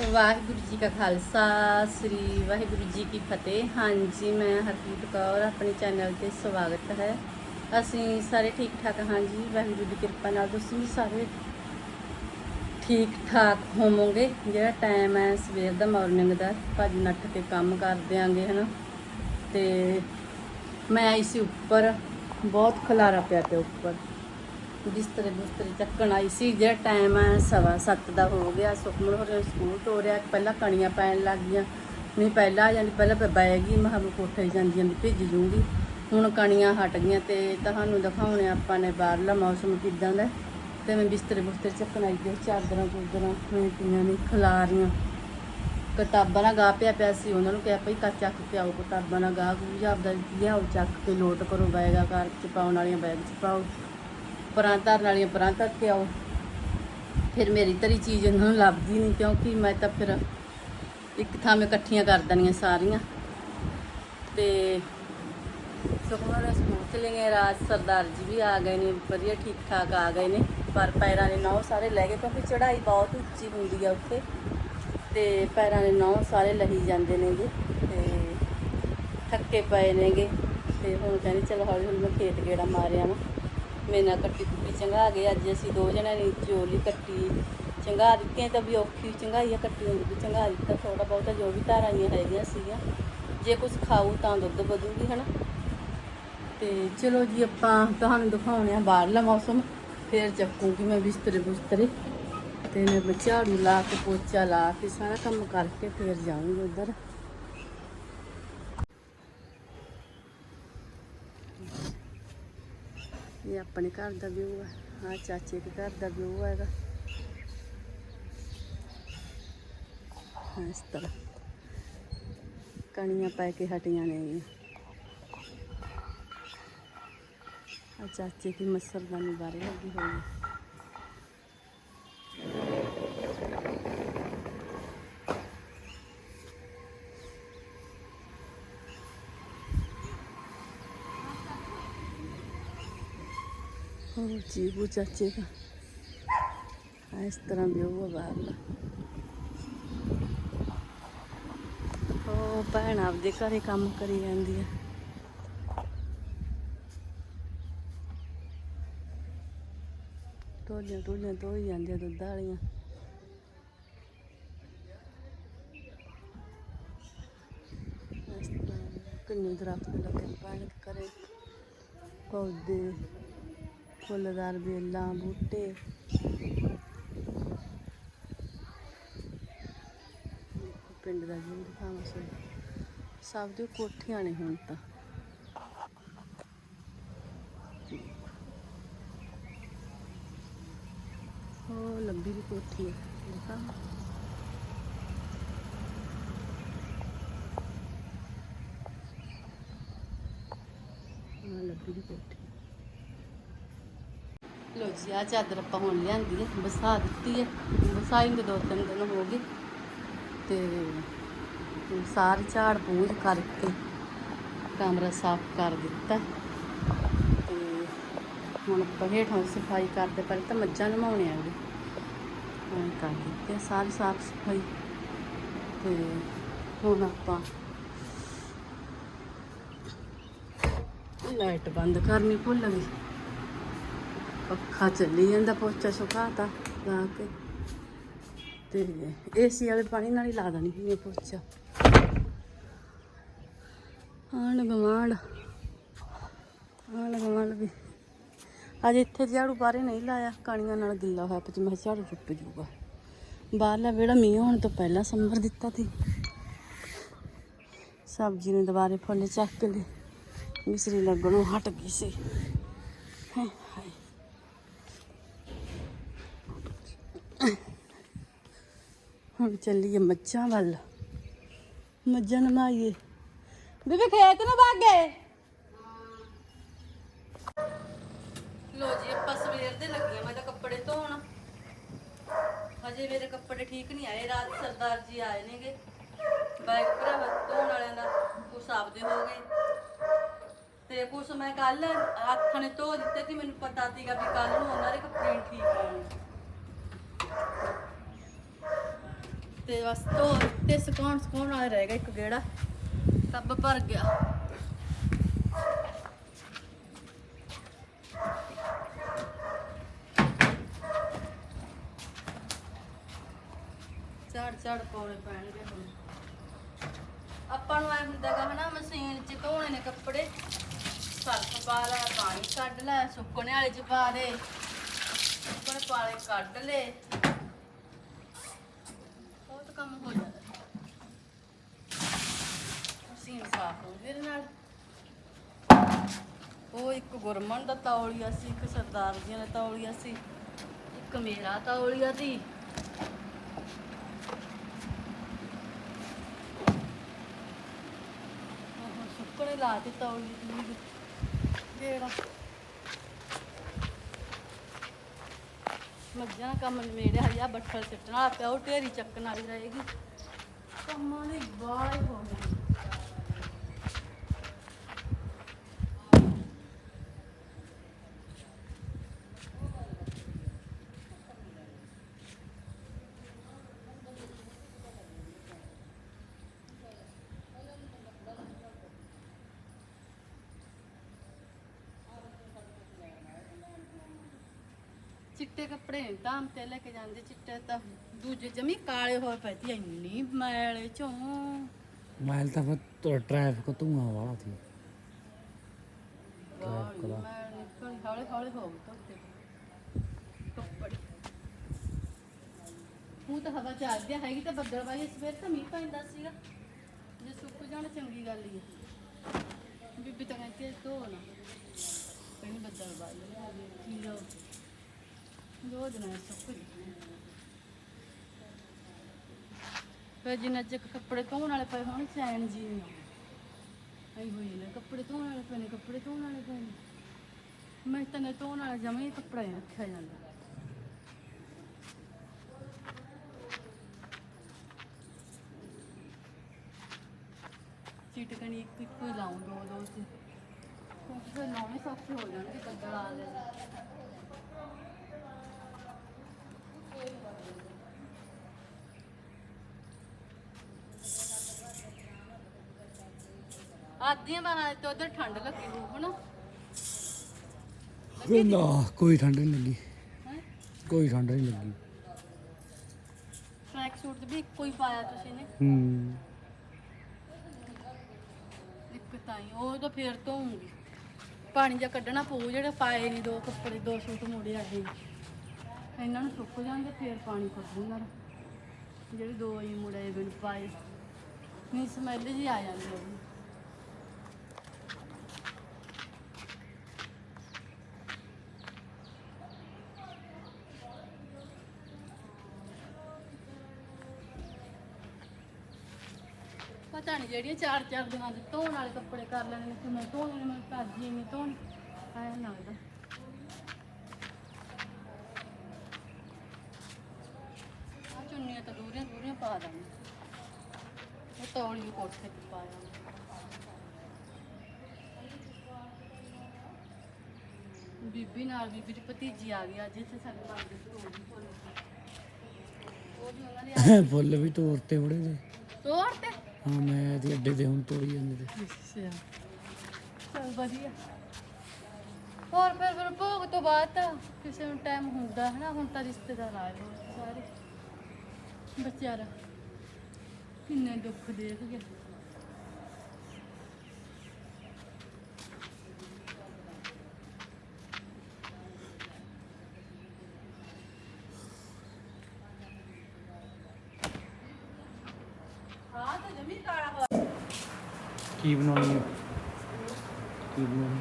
ਵਾਹਿਗੁਰੂ ਜੀ ਕਾ ਖਾਲਸਾ, ਸ੍ਰੀ ਵਾਹਿਗੁਰੂ ਜੀ ਕੀ ਫਤਿਹ। ਹਾਂਜੀ, ਮੈਂ ਹਰਪ੍ਰੀਤ ਕੌਰ, ਆਪਣੇ ਚੈਨਲ ਤੇ ਸਵਾਗਤ ਹੈ। ਅਸੀਂ ਸਾਰੇ ਠੀਕ ਠਾਕ ਹਾਂ ਜੀ? ਵਾਹਿਗੁਰੂ ਦੀ ਕਿਰਪਾ ਨਾਲ ਤੁਸੀਂ ਵੀ ਸਾਰੇ ਠੀਕ ਠਾਕ ਹੋਵੋਗੇ? ਜਿਹੜਾ ਟਾਈਮ ਹੈ ਸਵੇਰ ਦਾ ਮਾਰਨਿੰਗ ਦਾ, ਭੱਜ ਨੱਠ ਕੇ ਕੰਮ ਕਰ ਦਿਆਂਗੇ, ਹਨਾ? ਤੇ ਮੈਂ ਆਈ ਸੀ ਉੱਪਰ ਬਹੁਤ ਖਲਾਰਾ ਪਿਆ ਤੇ ਉੱਪਰ। ਬਿਸਤਰੇ ਬਿਸਤਰੇ ਚੱਕਣ ਆਈ ਸੀ, ਜਿਹੜਾ ਟਾਈਮ ਹੈ ਸਵਾ ਸੱਤ ਦਾ ਹੋ ਗਿਆ, ਸੁਖਮਨ ਹੋਰੇ ਸਕੂਲ ਤੋਂ ਰਿਹਾ, ਪਹਿਲਾਂ ਕਣੀਆਂ ਪੈਣ ਲੱਗ ਗਈਆਂ ਨਹੀਂ ਪਹਿਲਾਂ ਆ ਜਾਂਦੀ ਪਹਿਲਾਂ ਪੈ ਬੈ ਗਈ, ਮੈਂ ਕੋਠੇ ਜਾਂਦੀ ਜਾਂਦੀ ਭਿੱਜ ਜੂੰਗੀ ਹੁਣ ਕਣੀਆਂ ਹਟ ਗਈਆਂ ਤੇ ਤੁਹਾਨੂੰ ਦਿਖਾਉਣੇ ਆਪਾਂ ਨੇ ਬਾਹਰਲਾ ਮੌਸਮ ਕਿਦਾਂ ਦਾ। ਤੇ ਮੈਂ ਬਿਸਤਰੇ ਬਿਸਤਰੇ ਚੱਕਣ ਆਈ ਤੇ ਚਾਦਰਾਂ ਚੂਦਰਾਂ, ਮੈਂ ਪਈਆਂ ਨੇ ਖਲਾਰੀਆਂ ਕਿਤਾਬਾਂ ਨਾਲ ਗਾ ਪਿਆ ਪਿਆ ਸੀ, ਉਹਨਾਂ ਨੂੰ ਕਿਹਾ ਭਈ ਕਾ ਚੱਕ ਕੇ ਆਓ, ਕਿਤਾਬਾਂ ਨਾਲ ਗਾ ਗੂਜਾ ਆਪਦਾ ਲਿਆਓ ਚੱਕ ਕੇ ਲੋਟ ਕਰੋ ਬੈਗਾ ਕਾਰ ਚ ਪਾਉਣ ਵਾਲੀਆਂ ਬੈਗ ਚ ਪਾਓ। ਪਰਾਂ ਧਰਨ ਵਾਲੀਆਂ ਪਰਾਂ ਧਰ ਕੇ ਆਓ। ਫਿਰ ਮੇਰੀ ਤਰੀ ਚੀਜ਼ ਉਹਨਾਂ ਨੂੰ ਲੱਭਦੀ ਨਹੀਂ ਕਿਉਂਕਿ ਮੈਂ ਤਾਂ ਫਿਰ ਇੱਕ ਥਾਂ ਮੈਂ ਇਕੱਠੀਆਂ ਕਰ ਦੇਣੀਆਂ ਸਾਰੀਆਂ। ਤੇ ਸੁਖਮਨ ਸਕੂਲ ਚਲੇ ਗਏ ਰਾਜ ਸਰਦਾਰ ਜੀ ਵੀ ਆ ਗਏ ਨੇ, ਵਧੀਆ ਠੀਕ ਠਾਕ ਆ ਗਏ ਨੇ। ਪਰ ਪੈਰਾਂ ਦੇ ਨੌ ਸਾਰੇ ਲੈ ਗਏ ਕਿਉਂਕਿ ਚੜ੍ਹਾਈ ਬਹੁਤ ਉੱਚੀ ਹੁੰਦੀ ਆ ਉੱਥੇ। ਤੇ ਪੈਰਾਂ ਦੇ ਨੌ ਸਾਰੇ ਲਹੀ ਜਾਂਦੇ ਨੇਗੇ ਤੇ ਥੱਕੇ ਪਏ ਨੇਗੇ। ਤੇ ਹੁਣ ਕਹਿੰਦੇ, ਚਲੋ ਹੌਲੀ ਹੌਲੀ ਮੈਂ ਖੇਤ ਗੇੜਾ ਮਾਰਿਆ ਵਾਂ। ਮੇਰੇ ਨਾਲ ਕੱਟੀ ਕੁੱਟੀ ਚੰਗਾ ਗਏ ਅੱਜ ਅਸੀਂ ਦੋ ਜਣਿਆਂ ਨੇ ਚੋਲੀ ਕੱਟੀ, ਚੰਗਾ ਦਿੱਤੀਆਂ ਤਾਂ ਵੀ ਔਖੀ ਚੰਗਾਈ ਆ ਕੱਟੀ ਹੁੰਦੀ ਵੀ ਚੰਗਾ ਦਿੱਤਾ ਥੋੜਾ ਬਹੁਤਾ ਜੋ ਵੀ ਧਾਰਾਂੀਆਂ ਹੈਗੀਆਂ ਸੀਗੀਆਂ, ਜੇ ਕੁਝ ਖਾਊ ਤਾਂ ਦੁੱਧ ਵਧੂਗੀ, ਹਨਾ? ਤੇ ਚਲੋ ਜੀ ਆਪਾਂ ਤੁਹਾਨੂੰ ਦਿਖਾਉਣੇ ਆ ਬਾਹਰਲਾ ਮੌਸਮ, ਫਿਰ ਚੱਕੂਗੀ ਮੈਂ ਬਿਸਤਰੇ ਬੁਸਤਰੇ, ਤੇ ਮੈਂ ਝਾੜੂ ਲਾ ਕੇ ਪੋਚਾ ਲਾ ਕੇ ਸਾਰਾ ਕੰਮ ਕਰਕੇ ਫਿਰ ਜਾਊਂਗੀ ਉਧਰ। ਇਹ ਆਪਣੇ ਘਰ ਦਾ ਵਿਊ ਹੈ ਆ ਚਾਚੇ ਦੇ ਘਰ ਦਾ ਵਿਊ ਹੈਗਾ। ਹਾਂ, ਇਸ ਤਰ੍ਹਾਂ। ਕਣੀਆਂ ਪੈ ਕੇ ਹਟੀਆਂ ਨੇ ਆ ਚਾਚੇ ਦੀ ਮਸਰਦਾਨੀ ਬਾਰੇ ਲੱਗੀ ਹੋਈ ਹੈ ਹੋਰ ਜੀਬੂ ਚਾਚੇ ਦਾ। ਇਸ ਤਰ੍ਹਾਂ ਵਿਊ ਆ। ਬਾਹਰਲਾ ਉਹ ਭੈਣ ਆਪਦੇ ਘਰੇ ਕੰਮ ਕਰੀ ਜਾਂਦੀ ਆ। ਟੋਲੀਆਂ ਟੋਲੀਆਂ ਧੋਈ ਜਾਂਦੀਆਂ ਦੁੱਧ ਵਾਲੀਆਂ। ਇਸ ਕਿੰਨੇ ਦਰਖਤ ਲੱਗੇ ਭੈਣ ਦੇ ਘਰੇ। ਪੌਦੇ। ਫੁੱਲਦਾਰ ਬੇਲਾਂ ਬੂਟੇ। ਪਿੰਡ ਦਾ ਜੀ ਦਿਖਾਵਾਂ ਸੋ ਸਭ ਦੇ ਕੋਠੀਆਂ ਨੇ ਹੁਣ ਤਾਂ। ਉਹ ਲੰਬੀ ਵੀ ਕੋਠੀ ਹੈ ਦੇਖਾਂ ਲੰਬੀ ਦੀ ਕੋਠੀ। ਲੋ ਜੀ ਆ ਚਾਦਰ ਆਪਾਂ ਹੁਣ ਲਿਆਂਦੀ ਹੈ ਵਸਾ ਦਿੱਤੀ ਹੈ ਵਸਾਈ ਨੂੰ ਦੋ ਤਿੰਨ ਦਿਨ ਹੋ ਗਏ। ਤੇ ਹੁਣ ਝਾੜ ਪੂੰਝ ਕਰਕੇ ਕਮਰਾ ਸਾਫ਼ ਕਰ ਦਿੱਤਾ। ਤੇ ਹੁਣ ਆਪਾਂ ਹੇਠਾਂ ਸਫ਼ਾਈ ਕਰਦੇ, ਪਹਿਲਾਂ ਤਾਂ ਮੱਝਾਂ ਨਮਾਉਣੇ ਆਗੇ। ਹਾਂ ਕਰ ਦਿੱਤੇ ਸਾਰੀ ਸਾਫ਼ ਸਫ਼ਾਈ। ਤੇ ਹੁਣ ਆਪਾਂ ਲਾਈਟ ਬੰਦ ਕਰਨੀ ਭੁੱਲ ਗਈ ਪੱਖਾ ਚੱਲੀ ਜਾਂਦਾ ਪੋਚਾ ਸੁਕਾਤਾ ਲਾ ਕੇ। ਤੇ ਏਸੀ ਵਾਲੇ ਪਾਣੀ ਨਾਲ ਹੀ ਲਾ ਦੇਣੀ ਸੀ ਇਹ ਪੋਚਾ ਆਣ ਗਵਾਂਡ ਆਣ ਗਵਾਂਡ ਵੀ। ਅੱਜ ਇੱਥੇ ਝਾੜੂ ਬਾਰੇ ਨਹੀਂ ਲਾਇਆ, ਕਣੀਆਂ ਨਾਲ ਗਿੱਲਾ ਹੋਇਆ ਪਚ ਮੈਂ ਕਿਹਾ ਝਾੜੂ ਚੁੱਕ ਜੂਗਾ ਬਾਹਰਲਾ ਵਿਹੜਾ ਮੀਂਹ ਹੋਣ ਤੋਂ ਪਹਿਲਾਂ ਸੰਭਰ ਦਿੱਤਾ ਸੀ। ਸਬਜ਼ੀ ਨੇ ਦੁਬਾਰੇ ਫੁੱਲ ਚੱਕ ਕੇ ਮਿਸਰੀ ਲੱਗਣੋਂ ਹਟ ਗਈ ਸੀ ਹਾਏ ਹਾਏ ਹੁਣ ਚੱਲੀਏ ਮੱਝਾਂ ਵੱਲ। ਮੱਝਾਂ ਨਮਾਈਏ। ਬੀਬੀ, ਖੇਤ ਨੂੰ ਭੱਗ ਗਏ? ਲੋ ਜੀ, ਆਪਾਂ ਸਵੇਰ ਦੇ ਲੱਗੇ ਮੈਂ ਤਾਂ ਕੱਪੜੇ ਧੋਣ। ਹਜੇ ਮੇਰੇ ਕੱਪੜੇ ਠੀਕ ਨਹੀਂ ਆਏ। ਰਾਤ ਸਰਦਾਰ ਜੀ ਆਏ ਨੇਗੇ। ਬੈਗ ਭਰਾਵਾ, ਧੋਣ ਵਾਲਿਆਂ ਦਾ ਕੁਛ ਆਪਦੇ ਹੋ ਗਏ। ਤੇ ਕੁਛ ਮੈਂ ਕੱਲ ਹੱਥ ਨੇ ਧੋ ਦਿੱਤੇ ਤੇ ਮੈਨੂੰ ਪਤਾ ਸੀਗਾ ਵੀ ਕੱਲ ਨੂੰ ਉਹਨਾਂ ਦੇ ਕੱਪੜੇ ਠੀਕ ਆਉਣੇ ਤੇ ਬਸ ਧੋ ਤੇ ਸੁਕਾਉਣ ਸੁਕਾਉਣ ਵਾਲਾ ਰਹਿ ਗਿਆ ਇੱਕ ਗੇੜਾ ਟੱਬ ਭਰ ਗਿਆ। ਝਾੜ ਝਾੜ ਪਾਉਣੇ ਪੈਣਗੇ ਹੁਣ। ਆਪਾਂ ਨੂੰ ਐ ਹੁੰਦਾਗਾ ਹਨਾ, ਮਸ਼ੀਨ 'ਚ ਧੋਣੇ ਨੇ ਕੱਪੜੇ। ਸਰਫ ਪਾ ਲੈ, ਪਾਣੀ ਕੱਢ ਲੈ, ਸੁੱਕਣੇ ਵਾਲੇ 'ਚ ਪਾ ਦੇ। ਸੁੱਕਣੇ ਪਾਲੇ ਕੱਢ ਲੈ ਬਹੁਤ ਕੰਮ ਹੋ ਜਾਂਦਾ ਮਸ਼ੀਨ ਸਾਫ਼ ਹੋ ਗਈ ਇਹਦੇ ਨਾਲ ਉਹ ਇੱਕ ਗੁਰਮਨ ਦਾ ਤੌਲੀਆ ਸੀ, ਇੱਕ ਸਰਦਾਰ ਜੀ ਦਾ ਤੌਲੀਆ ਸੀ, ਇੱਕ ਮੇਰਾ ਤੌਲੀਆ ਸੀ। ਉਹ ਸੁੱਕਣੇ ਲਾ ਤੇ ਤੌਲੀ ਦੀ ਜਿਹੜਾ ਮੱਝਾਂ ਦਾ ਕੰਮ ਨਿਬੇੜਿਆ ਹਜਾ ਬੱਠਲ ਸਿੱਟਣ ਪਿਆ ਉਹ ਢੇਰੀ ਚੱਕਣ ਵਾਲੀ ਰਹੇਗੀ। ਕੰਮਾਂ ਦੇ ਬਾਹਰ ਹੋ ਗਏ ਚਿੱਟੇ ਕੱਪੜੇ ਧਾਮ ਤੇ ਲੈ ਕੇ ਜਾਂਦੇ ਚਿੱਟੇ ਤਾਂ ਦੂਜੇ ਜਮੀ ਕਾਲੇ ਹੋਏ ਪਏ ਇੰਨੀ ਮੈਲ ਚੋਂ। ਮਾਇਲ ਤਾਂ ਫਿਰ ਟ੍ਰੈਫਿਕ ਧੂਆਂ ਵਾਲਾ ਸੀ। ਬਾਹਲੀ ਮੈਲ ਨਿਕਲੀ ਹੌਲੇ ਹੌਲੇ ਹੋ ਗਈ ਧੋਤੇ ਕੱਪੜੇ। ਉਹ ਤਾਂ ਹਵਾ ਚੱਲਦੀ ਹੈਗੀ ਤਾਂ ਬੱਦਲ ਵਾਈ ਸਵੇਰ ਤਾਂ ਮੀਂਹ ਪੈਂਦਾ ਸੀਗਾ। ਜੇ ਸੁੱਕ ਜਾਣ ਚੰਗੀ ਗੱਲ ਹੀ ਹੈ ਬੀਬੀ ਤਾਂ ਕਹਿੰਦੀ ਧੋ ਨਾ। ਕਹਿੰਦੀ ਬੱਦਲ ਵਾਈ ਕੀ ਲੋ 'ਚ ਫਿਰ ਜਿੰਨਾ ਚਿਰ ਕੱਪੜੇ ਧੋਣ ਵਾਲੇ ਪਏ ਹੋਣ ਚੈਨ ਜੀ ਨਹੀਂ ਆਈ ਹੋਈ ਨੇ ਕੱਪੜੇ ਧੋਣ ਵਾਲੇ ਪਏ ਨੇ, ਕੱਪੜੇ ਧੋਣ ਵਾਲੇ ਪਏ ਨੇ। ਮੈਂ ਤਾਂ ਨਹੀਂ ਧੋਣ ਵਾਲਾ, ਜਮੇ ਕੱਪੜਾ ਰੱਖਿਆ ਜਾਂਦਾ। ਚਿਟਕਣੀ ਇੱਕ ਇੱਕ ਹੀ ਲਾਉਂ ਦੋ ਦੋ ਤੇ ਕਿਉਂਕਿ ਫਿਰ ਲਾਉਣੇ ਸੌਖੇ ਹੋ ਜਾਣਗੇ, ਬੱਦਲ ਆ ਗਏ। ਆਦੀਆਂ ਬਾਹਾਂ ਤੇ ਉਧਰ ਠੰਡ ਲੱਗੀ ਹੋਊ ਹਨਾ? ਨਾ ਕੋਈ ਠੰਡ ਨਹੀਂ ਲੱਗੀ। ਹੈਂ? ਕੋਈ ਠੰਡ ਨਹੀਂ ਲੱਗੀ। ਟਰੈਕ ਸੂਟ ਤੇ ਵੀ ਇੱਕੋ ਹੀ ਪਾਇਆ ਤੁਸੀਂ ਨੇ? ਹੂੰ। ਇੱਕ ਤਾਂ ਹੀ ਉਹ ਤਾਂ ਫੇਰ ਧੋਉਂਗੀ ਪਾਣੀ ਜਾਂ ਕੱਢਣਾ ਪਊ ਜਿਹੜੇ ਪਾਏ ਨਹੀਂ ਦੋ ਕੱਪੜੇ ਦੋ ਸੂਟ ਮੁੜੇ ਆਏ ਇਹਨਾਂ ਨੂੰ ਸੁੱਕ ਜਾਣਗੇ, ਫੇਰ ਪਾਣੀ ਕੱਢੂੰਗਾ ਜਿਹੜੇ ਦੋ ਹੀ ਮੁੜੇ ਬਿਨ ਪਾਏ। ਨਹੀਂ, ਸਮੈਲ ਜੀ ਆ ਜਾਂਦੀ ਉਹਦੀ ਪਤਾ ਨਹੀਂ ਜਿਹੜੀਆਂ ਚਾਰ ਚਾਰ ਦਿਨਾਂ ਦੇ ਧੋਣ ਵਾਲੇ ਕੱਪੜੇ ਕਰ ਲੈਣੇ ਨੇ, ਕਿਵੇਂ ਧੋਣੇ ਨੇ ਮੈਂ ਭੱਜ ਨਹੀਂ ਧੋਣ। ਆਇਆ ਲੱਗਦਾ ਆ ਚੁੰਨੀਆਂ ਤਾਂ ਦੂਰੀਆਂ ਦੂਰੀਆਂ ਪਾ ਦਾਂਗੇ ਉਹ ਤੌਲੀ ਕੋਠੇ ਤੇ ਪਾ ਦਾਂਗੇ ਬੀਬੀ ਨਾਲ ਬੀਬੀ ਦੀ ਭਤੀਜੀ ਆ ਗਈ ਅੱਜ ਇੱਥੇ ਸਾਡੇ ਮਨ ਦੇ ਤੋੜੀ ਫੁੱਲ ਉਹ ਵੀ ਉਹਨਾਂ ਦੇ ਆ ਫੁੱਲ ਵੀ ਤੋੜਤੇ ਬੜੇ ਦੇ। ਤੋੜ ਤੇ? ਹਾਂ ਮੈਂ ਤੇ ਅੱਡੇ ਤੇ ਹੁਣ ਤੋੜੀ ਜਾਂਦੇ ਤੇ। ਅੱਛਾ। ਚਲ ਵਧੀਆ। ਹੋਰ ਫਿਰ ਫਿਰ ਭੋਗ ਤੋਂ ਬਾਅਦ ਤਾਂ ਕਿਸੇ ਨੂੰ ਟਾਈਮ ਹੁੰਦਾ ਹੈ ਨਾ ਹੁਣ ਤਾਂ ਰਿਸ਼ਤੇਦਾਰ ਆਏ ਹੋਏ ਸਾਰੇ। ਵਿਚਾਰਾ ਕਿੰਨੇ ਦੁੱਖ ਦੇਖ ਗਿਆ। ਹਾਂ ਤਾਂ ਜਮੀ ਕਾਲਾ ਹੋਇਆ। ਕੀ ਬਣਾਉਣੀ ਹੈ? ਕੀ ਬਣਾਉਣੀ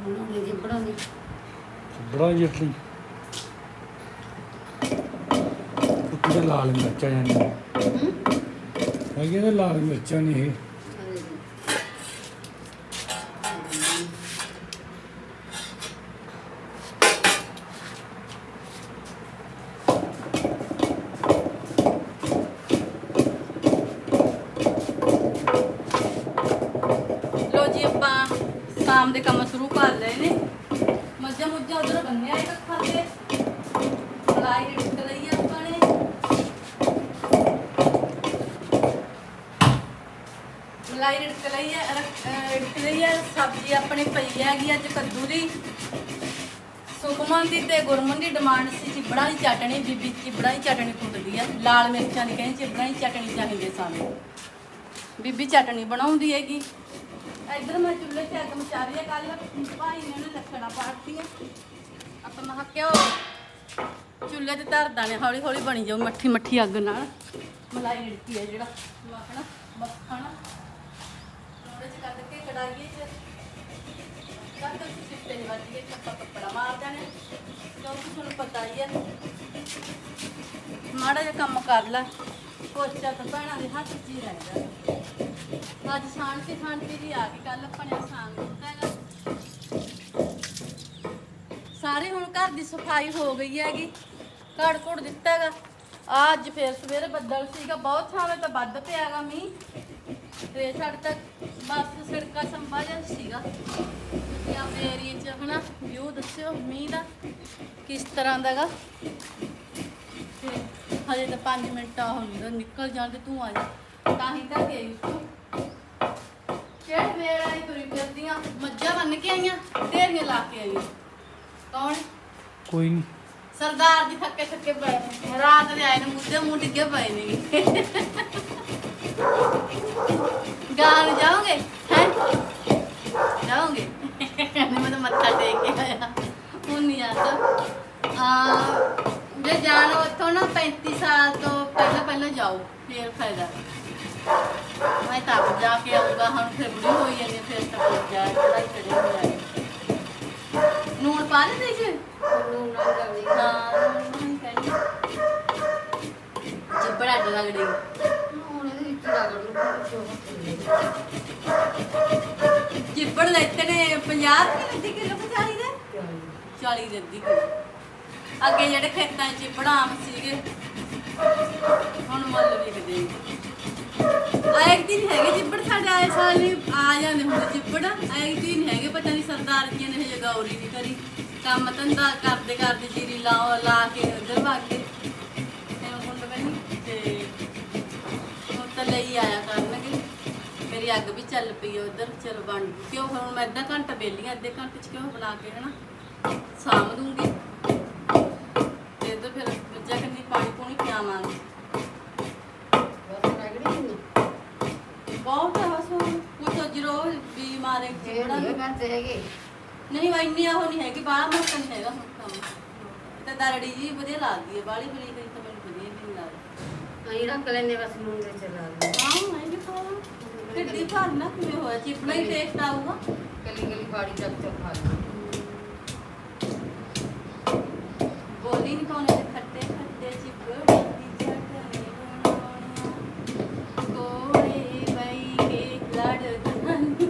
ਬਣਾਉਣੀ ਜੀ ਬਣਾਉਣੀ ਬੜਾ ਜਟਲੀ ਕੁੱਤੇ ਲਾਲ ਮਿਰਚਾਂ ਜਾਂਦੀਆਂ ਹੈਗੇ ਤਾਂ ਲਾਲ ਮਿਰਚਾਂ ਨੇ ਇਹ ਲੋ ਜੀ ਆਪਾਂ ਸ਼ਾਮ ਦੇ ਕੰਮ ਸ਼ੁਰੂ ਕਰ ਲਏ ਨੇ ਮੱਝਾਂ ਮੁੱਝਾਂ ਉਧਰ ਬੰਨਿਆ ਇੱਕ ਖਾਤੇ ਫਲਾਈ ਰਿੜਕ ਲਈ ਆ ਆਪਾਂ ਨੇ ਮਲਾਈ ਰਿੜਕ ਲਈ ਹੈ ਰੱਖ- ਅਹ ਰਿੜਕ ਲਈ ਹੈ ਸਬਜ਼ੀ ਆਪਣੀ ਪਈ ਹੈਗੀ ਅੱਜ ਕੱਦੂ ਦੀ ਸੁਖਮਨ ਦੀ ਤੇ ਗੁਰਮਨ ਦੀ ਡਿਮਾਂਡ ਸੀ ਚਿਬੜਾਂ ਦੀ ਚਟਣੀ ਬੀਬੀ ਚਿਬੜਾਂ ਦੀ ਚਟਣੀ ਕੁੱਟਦੀ ਹੈ ਲਾਲ ਮਿਰਚਾਂ ਦੀ ਕਹਿੰਦੀ ਚਿਬੜਾਂ ਦੀ ਚਟਣੀ ਚਾਹੀਦੀ ਸਾਨੂੰ। ਬੀਬੀ ਚਟਣੀ ਬਣਾਉਂਦੀ ਹੈਗੀ। ਇੱਧਰ ਮੈਂ ਚੁੱਲ੍ਹੇ 'ਤੇ ਅੱਗ ਮਚਾ ਰਹੀ ਹੈ ਕੱਲ ਭਾਈ ਨੇ ਉਹਨੇ ਲੱਕੜਾਂ ਪਾੜਤੀਆਂ। ਆਪਾਂ ਮਹਾ ਕਿਉਂ ਚੁੱਲ੍ਹੇ ਤੇ ਧਰਦਾ ਨੇ ਹੌਲੀ ਹੌਲੀ ਬਣੀ ਜਾਊ ਮੱਠੀ ਮੱਠੀ ਅੱਗ ਨਾਲ। ਮਲਾਈ ਰਿੜਕੀ ਹੈ ਜਿਹੜਾ ਮੱਖਣਾ ਮੱਖਣ ਉਹਦੇ ਚ ਕੱਢ ਕੇ ਕੜਾਈਏ ਚ ਕੱਢ ਕੇ ਸਿੱਟੇ ਵੱਜ ਗਏ, ਚੱਪਾ ਕੱਪੜਾ ਮਾਰ ਦੇਣੇ। ਕਿਉਂਕਿ ਤੁਹਾਨੂੰ ਪਤਾ ਹੀ ਹੈ ਮਾੜਾ ਜਿਹਾ ਕੰਮ ਕਰ ਲੈ। ਪੋਚਾ ਤਾਂ ਭੈਣਾਂ ਦੇ ਹੱਥ 'ਚ ਹੀ ਰਹਿੰਦਾ ਅੱਜ ਸ਼ਾਂਤੀ ਸ਼ਾਂਤੀ ਦੀ ਆ ਗਈ ਕੱਲ ਆਪਾਂ ਨੇ ਆਸਾਨ ਕੀਤਾ ਸਾਰੇ ਹੁਣ ਘਰ ਦੀ ਸਫ਼ਾਈ ਹੋ ਗਈ ਹੈਗੀ। ਘੜ ਘੁੜ ਦਿੱਤਾ ਹੈਗਾ। ਆ ਅੱਜ ਫੇਰ ਸਵੇਰੇ ਬੱਦਲ ਸੀਗਾ, ਬਹੁਤ ਥਾਵੇਂ ਤਾਂ ਵੱਧ ਪਿਆਗਾ ਮੀਂਹ। ਤੇ ਸਾਡੇ ਤੱਕ ਬਸ ਸੜਕਾਂ ਸੰਭਾ ਜਿਹਾ ਸੀਗਾ। ਆਪਣੇ ਏਰੀਏ 'ਚ ਹਨਾ ਵਿਊ ਦੱਸਿਓ ਮੀਂਹ ਦਾ ਕਿਸ ਤਰ੍ਹਾਂ ਦਾਗਾ ਤੇ ਹਜੇ ਤਾਂ 5 ਮਿੰਟ ਆ ਹੁੰਦਾ ਨਿਕਲ ਜਾਣ ਤੇ ਤੂੰ ਆ ਜਾ। ਤਾਂ ਹੀ ਤਾਂ ਗਈ ਤੂੰ ਕਿਹੜੇ ਵੇਰ ਆਈ ਤੁਰੀ ਫਿਰਦੀਆਂ ਮੱਝਾਂ ਬੰਨ ਕੇ ਆਈਆਂ ਢੇਰੀਆਂ ਲਾ ਕੇ ਆਈਆਂ। ਕੌਣ? ਕੋਈ ਨਹੀਂ ਸਰਦਾਰ ਜੀ ਥੱਕੇ ਥੱਕੇ ਪਏ ਨੇ। ਰਾਤ ਦੇ ਆਏ ਨੇ ਮੁੱਦੇ ਮੂੰਹ ਡਿੱਗੇ ਪਏ ਨੇ। ਗਾਂ ਨੂੰ ਜਾਓਗੇ? ਹੈ? ਜਾਓਗੇ? ਕਹਿੰਦੇ ਮੈਂ ਤਾਂ ਮੱਥਾ ਟੇਕ ਕੇ ਆਇਆ। ਹੁਣ ਨਹੀਂ ਆਤਾ ਆ ਜੇ ਜਾਣੋ ਇੱਥੋਂ ਨਾ 35 ਸਾਲ ਤੋਂ ਪਹਿਲਾਂ ਪਹਿਲਾਂ ਜਾਓ ਫੇਰ ਫਾਇਦਾ। ਮੈਂ ਤਾਂ ਆਪ ਜਾ ਕੇ ਆਊਗਾ ਹੁਣ ਫਿਰ ਬੁੜੀ ਹੋਈ ਜਾਂਦੀ ਹੈ, ਫਿਰ ਤਾਂ ਕੋਈ ਜਾ ਚੜਾਈ ਚੜੇ ਹੋ ਜਾਏ ਨੂਣ ਪਾ ਦੇ ਜੀ? ਨੂੰ ਨਾ ਰਗੜੀ ਹਾਂ ਨੂਣ ਕਹਿੰਦੀ ਜਿੱਪੜਾ ਅੱਡ ਲੱਗਦੀ ਹੁਣ ਇਹਦੇ ਵਿੱਚ ਰਗੜ ਲੂ ਜਿੱਪੜ ਲੈਤੇ ਨੇ 50 ਰੁਪਏ ਦੀ ਕਿਲੋ 40 ਦੇ। 40 ਦੇ ਅੱਧੀ ਅੱਗੇ ਜਿਹੜੇ ਖੇਤਾਂ 'ਚ ਜਿੱਪੜ ਸੀਗੇ, ਹੁਣ ਮੁੱਲ ਵਿਕਦੇ ਆਇਕ ਦਿਨ ਹੈਗੇ ਜਿੱਪੜ ਸਾਡੇ ਆਏ ਸਾਲ ਹੀ ਆ ਜਾਂਦੇ ਹੁੰਦੇ ਜਿੱਪੜ ਆਇਕ ਦਿਨ ਹੈਗੇ ਪਤਾ ਨਹੀਂ ਸਰਦਾਰ ਜੀ ਨੇ ਹਜੇ ਗੌਰੀ ਨਹੀਂ ਕਰੀ। ਕੰਮ ਧੰਦਾ ਕਰਦੇ ਕਰਦੇ ਜੀਰੀ ਲਾਓ, ਲਾ ਕੇ ਉਧਰ ਭੱਗ ਮੇਰੀ ਅੱਗ ਵੀ ਚੱਲ ਪਈ ਆ ਉਧਰ ਚਲ ਬਣ ਗਈ। ਕਿਉਂ ਹੁਣ ਮੈਂ ਅੱਧਾ ਘੰਟਾ ਬੇਲੀ ਅੱਧੇ ਘੰਟੇ ਚ ਕਿਉਂ ਬਣਾ ਕੇ ਹਨਾ? ਸਾਂਭ ਦੂੰਗੀ ਤੇ ਇਧਰ ਫਿਰ ਬੱਚਾ ਕੰਨੀ ਪਾਣੀ ਪੂਣੀ ਪਿਆਵਾਂਗੇ। ਬਸ ਰਗੜੀ ਨਹੀਂ ਬਹੁਤ ਹੈ ਬਸ ਕੁਛ ਜਰੋ ਵੀ ਮਾਰੇ ਜਿਹੜਾ ਨਹੀਂ ਕਰਦੇ ਹੈਗੇ। ਨਹੀਂ ਵਾ ਇੰਨੀ ਉਹ ਨਹੀਂ ਹੈਗੀ ਬਾਹਰ ਮੋਟਾ ਨਹੀਂ ਹੈਗਾ ਹੁਣ ਕੰਮ। ਤੇ ਦਰੜੀ ਜੀ ਵਧੀਆ ਲੱਗਦੀ ਹੈ ਬਾਹਲੀ ਬਰੀਕ ਨਹੀਂ ਤਾਂ ਮੈਨੂੰ ਵਧੀਆ ਨਹੀਂ ਲੱਗਦੀ। ਅਸੀਂ ਰੱਖ ਲੈਨੇ ਬਸ ਨੂਨ ਦੇ ਚਲਾ ਲਓ ਭਰ ਨਾ ਕਿਵੇਂ ਹੋਇਆ ਚਿਪਣਾ ਹੀ ਟੇਸਟ ਆਊਗਾ। ਕਲੀ ਕਲੀ ਬਾੜੀ ਚੱਕ ਚੱਕ ਖਾ ਲਓ ਬੋਲੀ ਨਹੀਂ ਪਾਉਣੇ ਤੇ ਖੱਟੇ ਖੱਟੇ ਦੀ ਬਈ ਕੇ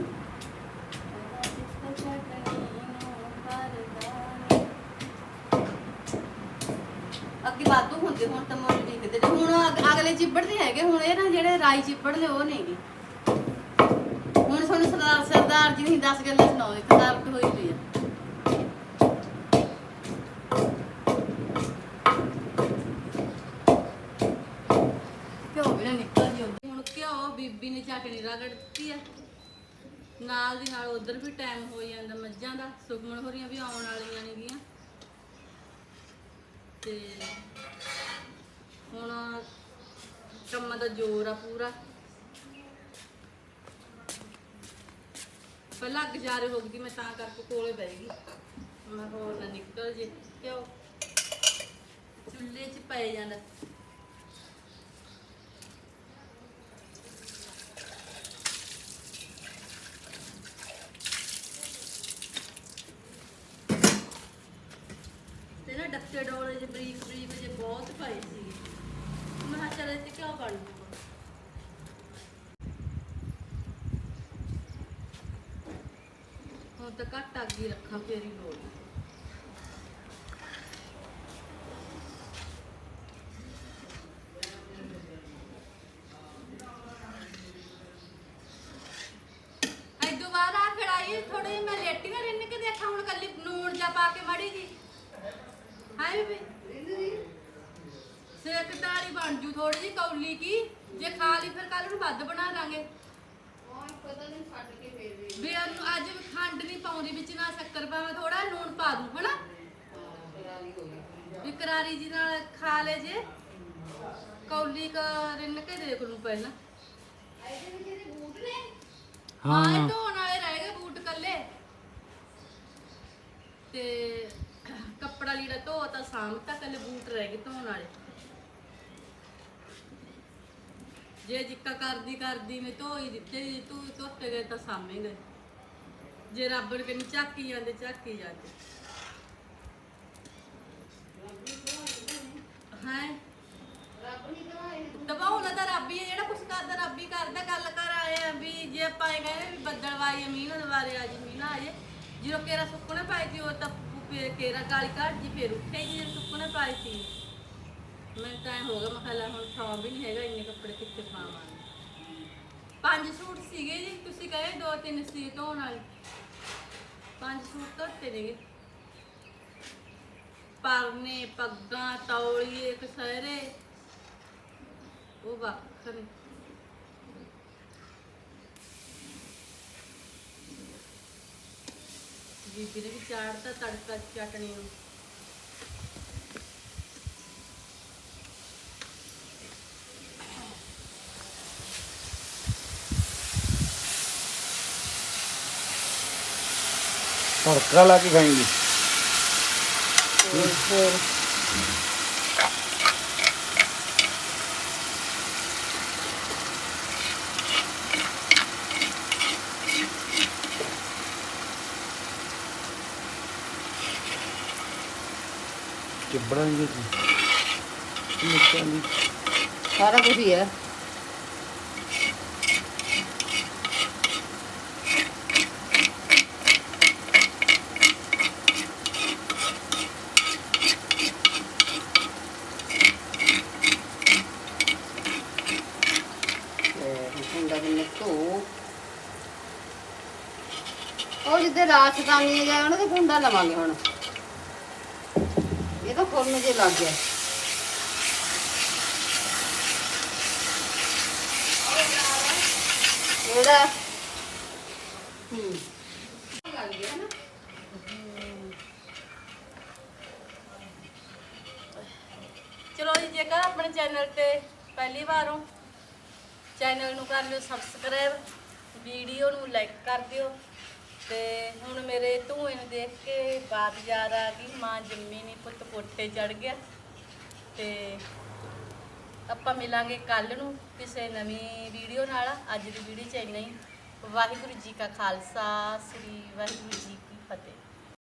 ਅੱਗੇ ਵਾਧੂ ਹੁੰਦੇ ਹੁਣ ਤਾਂ ਨੇ ਹੁਣ ਅਗ- ਅਗਲੇ ਚਿੱਬੜ ਦੇ ਹੈਗੇ ਹੁਣ ਇਹ ਨਾ ਜਿਹੜੇ ਰਾਈ ਚਿੱਬੜ ਨੇ ਉਹ ਨੇਗੇ ਹੁਣ ਤੁਹਾਨੂੰ ਸਰਦਾਰ ਸਰਦਾਰ ਜੀ ਦੀ 10 ਹੋਈ ਪਈ ਆ। ਘਿਓ ਵੀ ਨਾ ਨਿਕਲ ਜੀ ਉੱਧਰ। ਹੁਣ ਘਿਓ ਬੀਬੀ ਨੇ ਚਟਣੀ ਰਗੜ ਦਿੱਤੀ ਆ? ਨਾਲ ਦੀ ਨਾਲ ਉਧਰ ਵੀ ਟਾਈਮ ਹੋ ਜਾਂਦਾ ਮੱਝਾਂ ਦਾ ਸੁਖਮਣ ਹੋਰੀਆਂ ਵੀ ਆਉਣ ਵਾਲੀਆਂ ਨੇਗੀਆਂ ਤੇ ਹੁਣ ਕੰਮਾਂ ਦਾ ਜ਼ੋਰ ਆ ਪੂਰਾ। ਪਹਿਲਾਂ ਅੱਗ ਜਾ ਰਹੀ ਹੋ ਗਈ ਮੈਂ ਤਾਂ ਕਰਕੇ ਕੋਲੇ ਬਹਿ ਗਈ। ਮੈਂ ਹੋਰ ਨਾ ਨਿਕਲ ਜੇ, ਕਿਉਂ? ਚੁੱਲ੍ਹੇ 'ਚ ਪੈ ਜਾਂਦਾ ਤੇ ਨਾ ਡੱਕੇ ਡੋਲੇ ਜੇ ਬਰੀਕ ਬਰੀਕ ਜੇ ਬਹੁਤ ਪਏ ਸੀ ਮੈਂ ਕਿਹਾ ਚੱਲ ਇਹ ਤੇ ਕਿਉਂ ਬਣ ਜੂਗਾ ਹੁਣ ਤਾਂ ਘੱਟ ਅੱਗ ਹੀ ਰੱਖਾਂ ਫੇਰ ਹੀ ਲੋੜ ਆ ਕੜਾਈ ਥੋੜੀ ਮੈਂ ਲੇਟੀਆਂ ਰਿੰਨ ਕੇ ਦੇਖਾਂ ਹੁਣ ਕੱਲੀ ਨੂਣ ਜਾ ਪਾ ਕੇ ਮੜੀ ਜੀ। ਹਾਏ ਬੇਬੀ। ਸੇਕ ਤਾਲੀ ਬਣ ਜੂ ਥੋੜੀ ਜੀ ਕੌਲੀ ਕੀ। ਜੇ ਖਾ ਲਈ ਫਿਰ ਕੱਲ ਨੂੰ ਵੱਧ ਬਣਾ ਦਾਂਗੇ। ਪਤਾ ਨਹੀਂ ਛੱਡ ਕੇ ਫੇਰ ਵੀ ਵੀ ਉਹਨੂੰ ਅੱਜ ਖੰਡ ਪਾਉਂਦੀ ਵਿੱਚ ਨਾ ਸ਼ੱਕਰ ਪਾਵਾਂ ਥੋੜਾ ਲੂਣ ਪਾ ਦੂੰ ਹਨਾ? ਵੀ ਕਰਾਰੀ ਜੀ ਨਾਲ ਖਾ ਲੈ ਜੇ। ਕੌਲੀ ਕ ਰਿੰਨ ਕੇ ਦੇਖ ਲੂੰ ਪਹਿਲਾਂ। ਹਾਂ ਹਾਂ ਧੋਣ ਵਾਲੇ ਰਹਿ ਗਏ ਬੂਟ ਕੱਲੇ। ਤੇ ਕੱਪੜਾ ਲੀੜਾ ਧੋ ਤਾਂ ਸਾਂਭ ਤਾਂ, ਕੱਲੇ ਬੂਟ ਰਹਿ ਗਏ ਧੋਣ ਵਾਲੇ। ਜੇ ਜਿੱਕਾ ਕਰਦੀ ਕਰਦੀ ਮੈਂ ਧੋ ਹੀ ਦਿੱਤੇ ਤੂੰ ਧੋਤੇ ਗਏ ਤਾਂ ਸਾਂਭੇ ਗਏ ਜੇ ਰੱਬ ਨੇ ਕਹਿੰਦੀ ਝਾਕੀ ਜਾਂਦੇ ਝਾਕੀ ਜਾਂਦੇ। ਹਾਂ? ਰੱਬ ਨਹੀਂ ਤਾਂ ਰੱਬ ਹੀ ਹੈ ਜਿਹੜਾ ਕੁਛ ਕਰਦਾ ਰੱਬ ਹੀ ਕਰਦਾ। ਗੱਲ ਕਰ ਆਏ ਆ ਵੀ ਜੇ ਆਪਾਂ ਇਹ ਕਹਿੰਦੇ ਵੀ ਬੱਦਲ ਵਾਈ ਮੀਂਹ ਦੁਬਾਰੇ ਆ, ਜੀ ਮੀਂਹ ਨਾ ਆਏ, ਜਦੋਂ ਕੇਰਾ ਸੁੱਕਣੇ ਪਾਈ ਸੀ, ਉਹ ਤਾਂ ਫੇਰ ਕੇਰਾ ਕਾਲੀ ਘਾਟ ਜੀ, ਫੇਰ ਉੱਠੇ ਜੀ ਸੁੱਕਣੇ ਪਾਈ ਸੀ। ਮੈਂ ਤਾਂ ਐਂ ਹੋ ਗਿਆ, ਮੈਂ ਕਿਹਾ ਲੈ ਹੁਣ ਥਾਂ ਵੀ ਨਹੀਂ ਹੈਗਾ, ਇੰਨੇ ਕੱਪੜੇ ਕਿੱਥੇ ਪਾਵਾਂਗੇ? ਪੰਜ ਸੂਟ ਸੀਗੇ ਜੀ, ਤੁਸੀਂ ਕਹੇ ਦੋ ਤਿੰਨ ਸੀ ਧੋਣ ਵਾਲੇ। ਪੰਜ ਸੂਟ ਧੋਤੇ ਨੇਗੇ ਪਰਨੇ, ਪੱਗਾਂ, ਤੌਲੀਏ ਕਸਹਿਰੇ ਉਹ ਵੱਖਰੇ ਬੀਬੀ ਨੇ ਵੀ ਚਾੜਤਾ ਤੜਕਾ ਚਟਣੀ ਨੂੰ। ਤੜਕਾ ਲਾ ਕੇ ਖਾਏਂਗੀ। ਹੋਰ। ਚਿਬੜਾਂਗੇ ਜੀ ਮਿਰਚਾਂ ਦੀ ਸਾਰਾ ਕੁਝ ਹੀ ਹੈ ਹੁੰਦਾ ਕਿ ਧੋ ਉਹ ਜਿੱਦੇ ਰਾਜਸਥਾਨੀ ਜਾਏ ਉਹਨਾਂ ਦੇ ਕੁੰਡਾ ਲਵਾਂਗੇ ਹੁਣ। ਇਹ ਤਾਂ ਖੁਰਨ ਜੇ ਲੱਗ ਗਿਆ। ਇਹਦਾ ਹੂੰ ਲੱਗ ਗਿਆ ਨਾ ਚਲੋ ਜੀ, ਜੇਕਰ ਆਪਣੇ ਚੈਨਲ ਤੇ ਪਹਿਲੀ ਵਾਰ ਹੋ, ਚੈਨਲ ਨੂੰ ਕਰ ਲਿਓ ਸਬਸਕ੍ਰਾਈਬ ਵੀਡੀਓ ਨੂੰ ਲਾਈਕ ਕਰ ਦਿਓ। ਤੇ ਹੁਣ ਮੇਰੇ ਧੂਏ ਨੂੰ ਦੇਖ ਕੇ ਬਾਤ ਯਾਦ ਆ ਗਈ, ਮਾਂ ਜੰਮੀ ਨਹੀਂ ਪੁੱਤ ਕੋਠੇ ਚੜ ਗਿਆ। ਤੇ ਆਪਾਂ ਮਿਲਾਂਗੇ ਕੱਲ ਨੂੰ ਕਿਸੇ ਨਵੀਂ ਵੀਡੀਓ ਨਾਲ। ਅੱਜ ਦੀ ਵੀਡੀਓ ਚ ਇੰਨਾ ਹੀ। ਵਾਹਿਗੁਰੂ ਜੀ ਕਾ ਖਾਲਸਾ, ਸ੍ਰੀ ਵਾਹਿਗੁਰੂ ਜੀ ਕੀ ਫਤਿਹ।